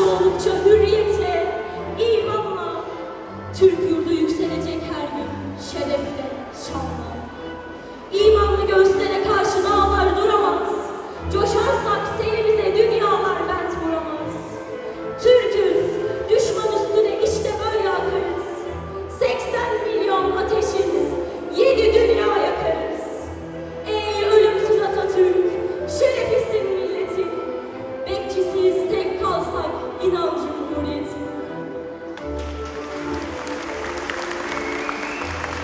oldukça hürriyete, imanla, Türk yurdu yükselecek her gün şerefle, şanla. İmanlı göstere karşı dağlar duramaz, coşarsak senimize dünyalar bent vuramaz. Türk'üz, düşman üstüne işte böyle akarız, 80 milyon ateşiz, 7 dünya yakarız. Ey ölümsüz Atatürk, şerefisin milletin, bekçisiyiz tek inanç cumhuriyeti